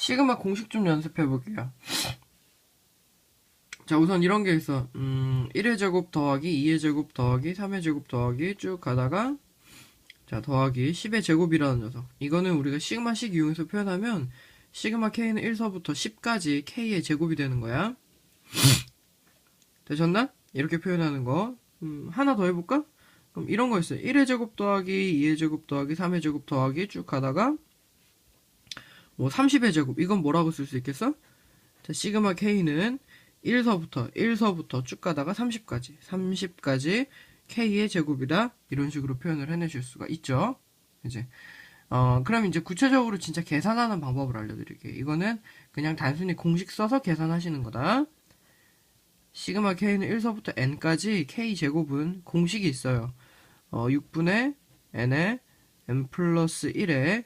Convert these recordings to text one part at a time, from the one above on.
시그마 공식 좀 연습해 볼게요. 자, 우선 이런 게 있어. 음, 1의 제곱 더하기 2의 제곱 더하기 3의 제곱 더하기 쭉 가다가 자, 더하기 10의 제곱이라는 녀석. 이거는 우리가 시그마식 이용해서 표현하면 시그마 k는 1서부터 10까지 k의 제곱이 되는 거야. 되셨나? 이렇게 표현하는 거. 음, 하나 더 해볼까? 그럼 이런 거 있어요. 1의 제곱 더하기 2의 제곱 더하기 3의 제곱 더하기 쭉 가다가 뭐 30의 제곱. 이건 뭐라고 쓸 수 있겠어? 자, 시그마 k는 1서부터 1서부터 쭉 가다가 30까지 30까지 k의 제곱이다 이런 식으로 표현을 해내실 수가 있죠. 이제 어 그럼 이제 구체적으로 진짜 계산하는 방법을 알려드릴게요. 이거는 그냥 단순히 공식 써서 계산하시는 거다. 시그마 k는 1서부터 n까지 k 제곱은 공식이 있어요. 어 6분의 n에 n 플러스 1에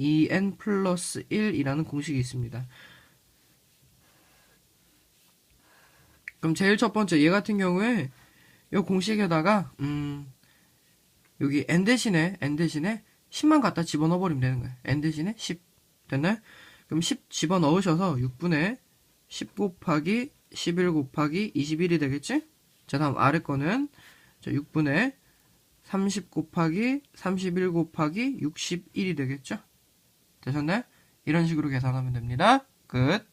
2n 플러스 1이라는 공식이 있습니다. 그럼 제일 첫 번째 얘 같은 경우에 이 공식에다가 음 여기 n 대신에 n 대신에 10만 갖다 집어넣어 버리면 되는 거예요. n 대신에 10 됐나요? 그럼 10 집어넣으셔서 6분의 10 곱하기 11 곱하기 21이 되겠지? 자 다음 아래 거는 자 6분의 30 곱하기 31 곱하기 61이 되겠죠? 되셨나요? 이런 식으로 계산하면 됩니다. 끝.